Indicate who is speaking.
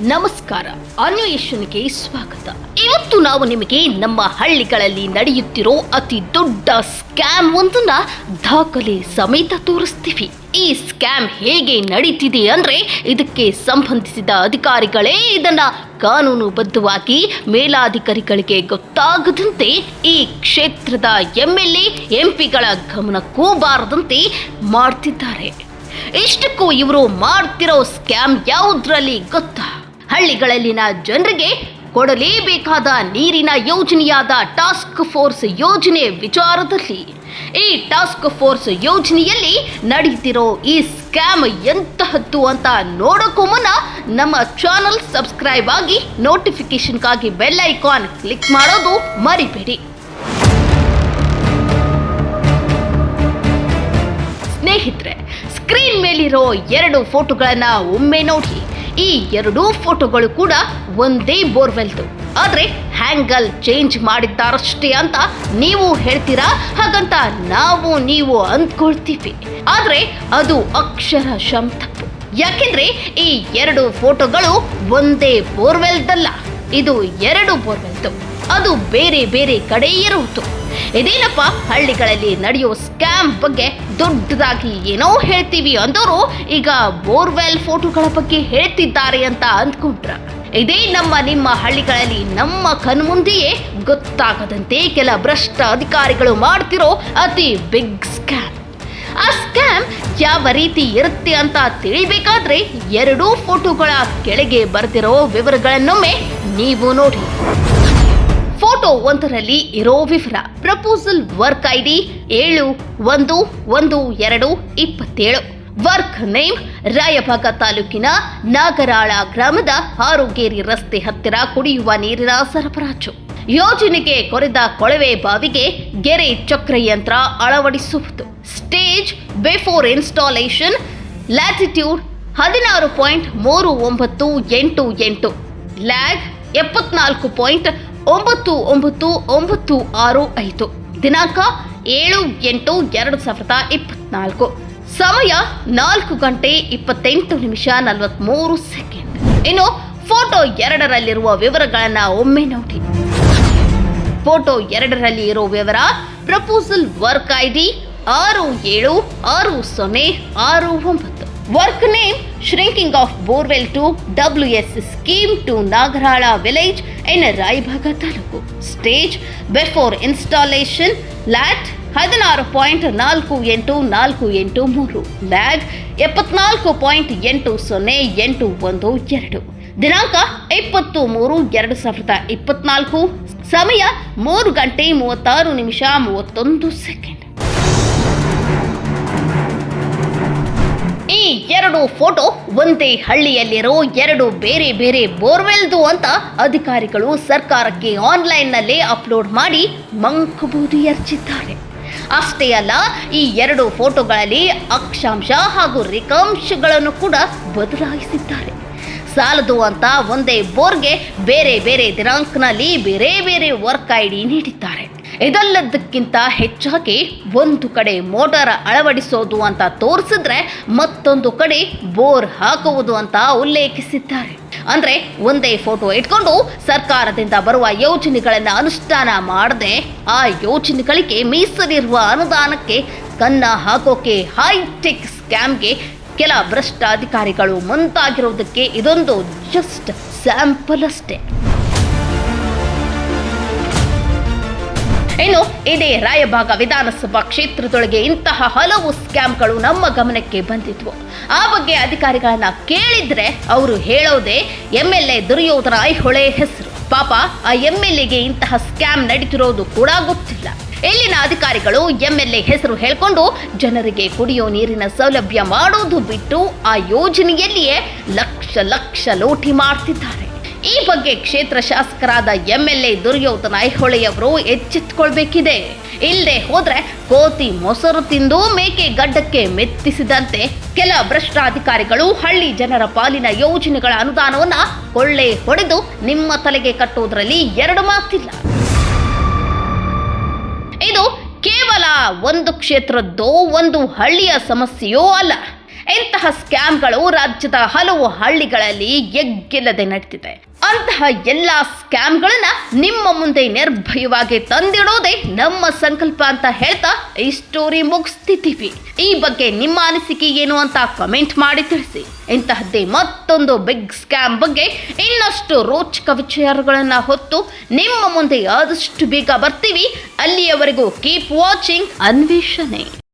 Speaker 1: ನಮಸ್ಕಾರ. ಅನ್ವೇಷಣೆಗೆ ಸ್ವಾಗತ. ಇವತ್ತು ನಾವು ನಿಮಗೆ ನಮ್ಮ ಹಳ್ಳಿಗಳಲ್ಲಿ ನಡೆಯುತ್ತಿರೋ ಅತಿ ದೊಡ್ಡ ಸ್ಕ್ಯಾಮ್ ಒಂದನ್ನ ದಾಖಲೆ ಸಮೇತ ತೋರಿಸ್ತೀವಿ. ಈ ಸ್ಕ್ಯಾಮ್ ಹೇಗೆ ನಡೀತಿದೆ ಅಂದ್ರೆ ಇದಕ್ಕೆ ಸಂಬಂಧಿಸಿದ ಅಧಿಕಾರಿಗಳೇ ಇದನ್ನ ಕಾನೂನುಬದ್ಧವಾಗಿ ಮೇಲಾಧಿಕಾರಿಗಳಿಗೆ ಗೊತ್ತಾಗದಂತೆ ಈ ಕ್ಷೇತ್ರದ ಎಂಎಲ್ಎ, ಎಂಪಿಗಳ ಗಮನಕ್ಕೂ ಬಾರದಂತೆ ಮಾಡ್ತಿದ್ದಾರೆ. ಇಷ್ಟಕ್ಕೂ ಇವರು ಮಾಡ್ತಿರೋ ಸ್ಕ್ಯಾಮ್ ಯಾವುದ್ರಲ್ಲಿ ಗೊತ್ತಾ? ಹಳ್ಳಿಗಳಲ್ಲಿನ ಜನರಿಗೆ ಕೊಡಲೇಬೇಕಾದ ನೀರಿನ ಯೋಜನೆಯಾದ ಟಾಸ್ಕ್ ಫೋರ್ಸ್ ಯೋಜನೆ ವಿಚಾರದಲ್ಲಿ. ಈ ಟಾಸ್ಕ್ ಫೋರ್ಸ್ ಯೋಜನೆಯಲ್ಲಿ ನಡೀತಿರೋ ಈ ಸ್ಕ್ಯಾಮ್ ಎಂತಹದ್ದು ಅಂತ ನೋಡೋಕ್ಕೂ ಮುನ್ನ ನಮ್ಮ ಚಾನಲ್ ಸಬ್ಸ್ಕ್ರೈಬ್ ಆಗಿ ನೋಟಿಫಿಕೇಶನ್ಗಾಗಿ ಬೆಲ್ ಐಕಾನ್ ಕ್ಲಿಕ್ ಮಾಡೋದು ಮರಿಬೇಡಿ. ಸ್ನೇಹಿತರೆ, ಸ್ಕ್ರೀನ್ ಮೇಲಿರೋ ಎರಡು ಫೋಟೋಗಳನ್ನ ಒಮ್ಮೆ ನೋಡಿ. ಈ ಎರಡೂ ಫೋಟೋಗಳು ಕೂಡ ಒಂದೇ ಬೋರ್ವೆಲ್ದು. ಆದ್ರೆ ಹ್ಯಾಂಗಲ್ ಚೇಂಜ್ ಮಾಡಿದ್ದಾರಷ್ಟೇ ಅಂತ ನೀವು ಹೇಳ್ತೀರಾ? ಹಾಗಂತ ನಾವು ನೀವು ಅಂದ್ಕೊಳ್ತೀವಿ. ಆದ್ರೆ ಅದು ಅಕ್ಷರ ತಪ್ಪು. ಯಾಕೆಂದ್ರೆ ಈ ಎರಡು ಫೋಟೋಗಳು ಒಂದೇ ಬೋರ್ವೆಲ್ದಲ್ಲ. ಇದು ಎರಡು ಬೋರ್ವೆಲ್ದು. ಅದು ಬೇರೆ ಬೇರೆ ಕಡೆ ಇರುವುದು. ಇದೇನಪ್ಪ? ಹಳ್ಳಿಗಳಲ್ಲಿ ನಡೆಯೋ ಸ್ಕ್ಯಾಮ್ ಬಗ್ಗೆ ದೊಡ್ಡದಾಗಿ ಏನೋ ಹೇಳ್ತೀವಿ ಅಂದವರು ಈಗ ಬೋರ್ವೆಲ್ ಫೋಟೋಗಳ ಬಗ್ಗೆ ಹೇಳ್ತಿದ್ದಾರೆ ಅಂತ ಅಂದ್ಕೊಂಡ್ರ. ಇದೇ ನಮ್ಮ ನಿಮ್ಮ ಹಳ್ಳಿಗಳಲ್ಲಿ ನಮ್ಮ ಕಣ್ಮುಂದೆಯೇ ಗೊತ್ತಾಗದಂತೆ ಕೆಲ ಭ್ರಷ್ಟ ಅಧಿಕಾರಿಗಳು ಮಾಡ್ತಿರೋ ಅತಿ ಬಿಗ್ ಸ್ಕ್ಯಾಮ್ ಆ ಸ್ಕ್ಯಾಮ್ ಯಾವ ರೀತಿ ಇರುತ್ತೆ ಅಂತ ತಿಳಿಬೇಕಾದ್ರೆ ಎರಡೂ ಫೋಟೋಗಳ ಕೆಳಗೆ ಬರ್ತಿರೋ ವಿವರಗಳನ್ನೊಮ್ಮೆ ನೀವು ನೋಡಿ. ಫೋಟೋ ಒಂದರಲ್ಲಿ ಇರೋ ವಿವರ. ಪ್ರಪೋಸಲ್ ವರ್ಕ್ ಐಡಿ ಏಳು, ಒಂದು ಒಂದು, ಎರಡು, ಇಪ್ಪತ್ತೇಳು. ವರ್ಕ್ ನೇಮ್ ರಾಯಭಾಗ ತಾಲೂಕಿನ ನಾಗರಾಳ ಗ್ರಾಮದ ಆರೋಗ್ಯರಿ ರಸ್ತೆ ಹತ್ತಿರ ಕುಡಿಯುವ ನೀರಿನ ಸರಬರಾಜು. ಯೋಜನೆಗೆ ಕೊರೆದ ಕೊಳವೆ ಬಾವಿಗೆ ಗೆರೆ ಚಕ್ರಯಂತ್ರ ಅಳವಡಿಸುವುದು. ಸ್ಟೇಜ್ ಬಿಫೋರ್ ಇನ್ಸ್ಟಾಲೇಷನ್ ಲ್ಯಾಟಿಟ್ಯೂಡ್ ಹದಿನಾರು ಪಾಯಿಂಟ್ ಮೂರು ಒಂಬತ್ತು ಎಂಟು ಎಂಟು. ಲ್ಯಾಗ್ ಎಪ್ಪತ್ನಾಲ್ಕು ಪಾಯಿಂಟ್ ಒಂಬತ್ತು ಒಂಬತ್ತು ಒಂಬತ್ತು ಆರು ಐದು. ದಿನಾಂಕ ಏಳು ಎಂಟು ಎರಡು ಸಾವಿರದ ಇಪ್ಪತ್ನಾಲ್ಕು. ಸಮಯ ನಾಲ್ಕು ಗಂಟೆ ಇಪ್ಪತ್ತೆಂಟು ನಿಮಿಷ ನಲವತ್ಮೂರು ಸೆಕೆಂಡ್. ಇನ್ನು ಫೋಟೋ ಎರಡರಲ್ಲಿರುವ ವಿವರಗಳನ್ನ ಒಮ್ಮೆ ನೋಡಿ. ಫೋಟೋ ಎರಡರಲ್ಲಿ ಇರೋ ವಿವರ, ಪ್ರಪೋಸಲ್ ವರ್ಕ್ ಐಡಿ ಆರು ಏಳು ಆರು ಸೊನ್ನೆ ಆರು ಒಂಬತ್ತು. Work name shrinking of borewell to W S scheme to Nagarala village in Raibag taluk stage before installation lat ಹದಿನಾರು ಪಾಯಿಂಟ್ ನಾಲ್ಕು ಎಂಟು ನಾಲ್ಕು ಎಂಟು ಮೂರು. ಲ್ಯಾಗ್ ಎಪ್ಪತ್ನಾಲ್ಕು ಪಾಯಿಂಟ್ ಎಂಟು ಸೊನ್ನೆ ಎಂಟು ಒಂದು ಎರಡು. ದಿನಾಂಕ, ಇಪ್ಪತ್ತು ಮೂರು, ಎರಡು ಸಾವಿರದ ಇಪ್ಪತ್ನಾಲ್ಕು. ಸಮಯ, ಮೂರು ಗಂಟೆ ಮೂವತ್ತಾರು ನಿಮಿಷ ಮೂವತ್ತೊಂದು ಸೆಕೆಂಡ್ ಎರಡು ಫೋಟೋ, ಒಂದೇ ಹಳ್ಳಿಯಲ್ಲಿರೋ ಎರಡು ಬೇರೆ ಬೇರೆ ಬೋರ್ವೆಲ್ದು ಅಂತ ಅಧಿಕಾರಿಗಳು ಸರ್ಕಾರಕ್ಕೆ ಆನ್ಲೈನ್ನಲ್ಲಿ ಅಪ್ಲೋಡ್ ಮಾಡಿ ಮಂಕುಬೂದಿ ಎರಚಿದ್ದಾರೆ ಅಷ್ಟೇ ಅಲ್ಲ, ಈ ಎರಡು ಫೋಟೋಗಳಲ್ಲಿ ಅಕ್ಷಾಂಶ ಹಾಗೂ ರೇಖಾಂಶಗಳನ್ನು ಕೂಡ ಬದಲಾಯಿಸಿದ್ದಾರೆ. ಸಾಲದು ಅಂತ ಒಂದೇ ಬೋರ್ಗೆ ಬೇರೆ ಬೇರೆ ದಿನಾಂಕನಲ್ಲಿ ಬೇರೆ ಬೇರೆ ವರ್ಕ್ ಐಡಿ ನೀಡಿದ್ದಾರೆ. ಇದೆಲ್ಲದಕ್ಕಿಂತ ಹೆಚ್ಚಾಗಿ ಒಂದು ಕಡೆ ಮೋಟಾರ್ ಅಳವಡಿಸೋದು ಅಂತ ತೋರಿಸಿದ್ರೆ ಮತ್ತೊಂದು ಕಡೆ ಬೋರ್ ಹಾಕುವುದು ಅಂತ ಉಲ್ಲೇಖಿಸಿದ್ದಾರೆ. ಅಂದ್ರೆ ಒಂದೇ ಫೋಟೋ ಇಟ್ಕೊಂಡು ಸರ್ಕಾರದಿಂದ ಬರುವ ಯೋಜನೆಗಳನ್ನ ಅನುಷ್ಠಾನ ಮಾಡದೆ ಆ ಯೋಜನೆಗಳಿಗೆ ಮೀಸಲಿರುವ ಅನುದಾನಕ್ಕೆ ಕನ್ನ ಹಾಕೋಕೆ ಹೈಟೆಕ್ ಸ್ಕ್ಯಾಮ್ಗೆ ಕೆಲ ಭ್ರಷ್ಟ ಅಧಿಕಾರಿಗಳು ಮುಂತಾಗಿರೋದಕ್ಕೆ ಇದೊಂದು ಜಸ್ಟ್ ಸ್ಯಾಂಪಲ್ ಅಷ್ಟೇ. ಇನ್ನು ಇದೇ ರಾಯಭಾಗ ವಿಧಾನಸಭಾ ಕ್ಷೇತ್ರದೊಳಗೆ ಇಂತಹ ಹಲವು ಸ್ಕ್ಯಾಮ್ಗಳು ನಮ್ಮ ಗಮನಕ್ಕೆ ಬಂದಿದ್ವು. ಆ ಬಗ್ಗೆ ಅಧಿಕಾರಿಗಳನ್ನ ಕೇಳಿದ್ರೆ ಅವರು ಹೇಳೋದೇ M L A Duryodhana Aihole ಹೆಸರು. ಪಾಪ ಆ ಎಂ ಎಲ್ ಎಗೆ ಇಂತಹ ಸ್ಕ್ಯಾಮ್ ನಡೀತಿರೋದು ಕೂಡ ಗೊತ್ತಿಲ್ಲ. ಇಲ್ಲಿನ ಅಧಿಕಾರಿಗಳು ಎಂ ಎಲ್ ಎ ಹೆಸರು ಹೇಳ್ಕೊಂಡು ಜನರಿಗೆ ಕುಡಿಯೋ ನೀರಿನ ಸೌಲಭ್ಯ ಮಾಡೋದು ಬಿಟ್ಟು ಆ ಯೋಜನೆಯಲ್ಲಿಯೇ ಲಕ್ಷ ಲಕ್ಷ ಲೋಟಿ ಮಾಡ್ತಿದ್ದಾರೆ. ಈ ಬಗ್ಗೆ ಕ್ಷೇತ್ರ ಶಾಸಕರಾದ ಎಂ ಎಲ್ ಎ ದುರ್ಯೋಧನ ಐಹೊಳೆಯವರು ಎಚ್ಚೆತ್ತುಕೊಳ್ಬೇಕಿದೆ. ಇಲ್ಲದೆ ಹೋದ್ರೆ ಕೋತಿ ಮೊಸರು ತಿಂದು ಮೇಕೆ ಗಡ್ಡಕ್ಕೆ ಮೆತ್ತಿಸಿದಂತೆ ಕೆಲ ಭ್ರಷ್ಟಾಧಿಕಾರಿಗಳು ಹಳ್ಳಿ ಜನರ ಪಾಲಿನ ಯೋಜನೆಗಳ ಅನುದಾನವನ್ನ ಕೊಳ್ಳೆ ಹೊಡೆದು ನಿಮ್ಮ ತಲೆಗೆ ಕಟ್ಟುವುದರಲ್ಲಿ ಎರಡು ಮಾತಿಲ್ಲ. ಇದು ಕೇವಲ ಒಂದು ಕ್ಷೇತ್ರದ್ದೋ ಒಂದು ಹಳ್ಳಿಯ ಸಮಸ್ಯೆಯೋ ಅಲ್ಲ. ಇಂತಹ ಸ್ಕ್ಯಾಮ್ಗಳು ರಾಜ್ಯದ ಹಲವು ಹಳ್ಳಿಗಳಲ್ಲಿ ಎಗ್ಗಿಲ್ಲದೆ ನಡೆದಿದೆ ಅಂತಹ ಎಲ್ಲ ಸ್ಕ್ಯಾಮ್ಗಳನ್ನ ನಿಮ್ಮ ಮುಂದೆ ನಿರ್ಭಯವಾಗಿ ತಂದಿಡೋದೇ ನಮ್ಮ ಸಂಕಲ್ಪ ಅಂತ ಹೇಳ್ತಾ ಈ ಸ್ಟೋರಿ ಮುಗಿಸ್ತಿದ್ದೀವಿ. ಈ ಬಗ್ಗೆ ನಿಮ್ಮ ಅನಿಸಿಕೆ ಏನು ಅಂತ ಕಮೆಂಟ್ ಮಾಡಿ ತಿಳಿಸಿ. ಇಂತಹದ್ದೇ ಮತ್ತೊಂದು ಬಿಗ್ ಸ್ಕ್ಯಾಮ್ ಬಗ್ಗೆ ಇನ್ನಷ್ಟು ರೋಚಕ ವಿಚಾರಗಳನ್ನ ಹೊತ್ತು ನಿಮ್ಮ ಮುಂದೆ ಆದಷ್ಟು ಬೇಗ ಬರ್ತೀವಿ. ಅಲ್ಲಿಯವರೆಗೂ ಕೀಪ್ ವಾಚಿಂಗ್ ಅನ್ವೇಷಣೆ.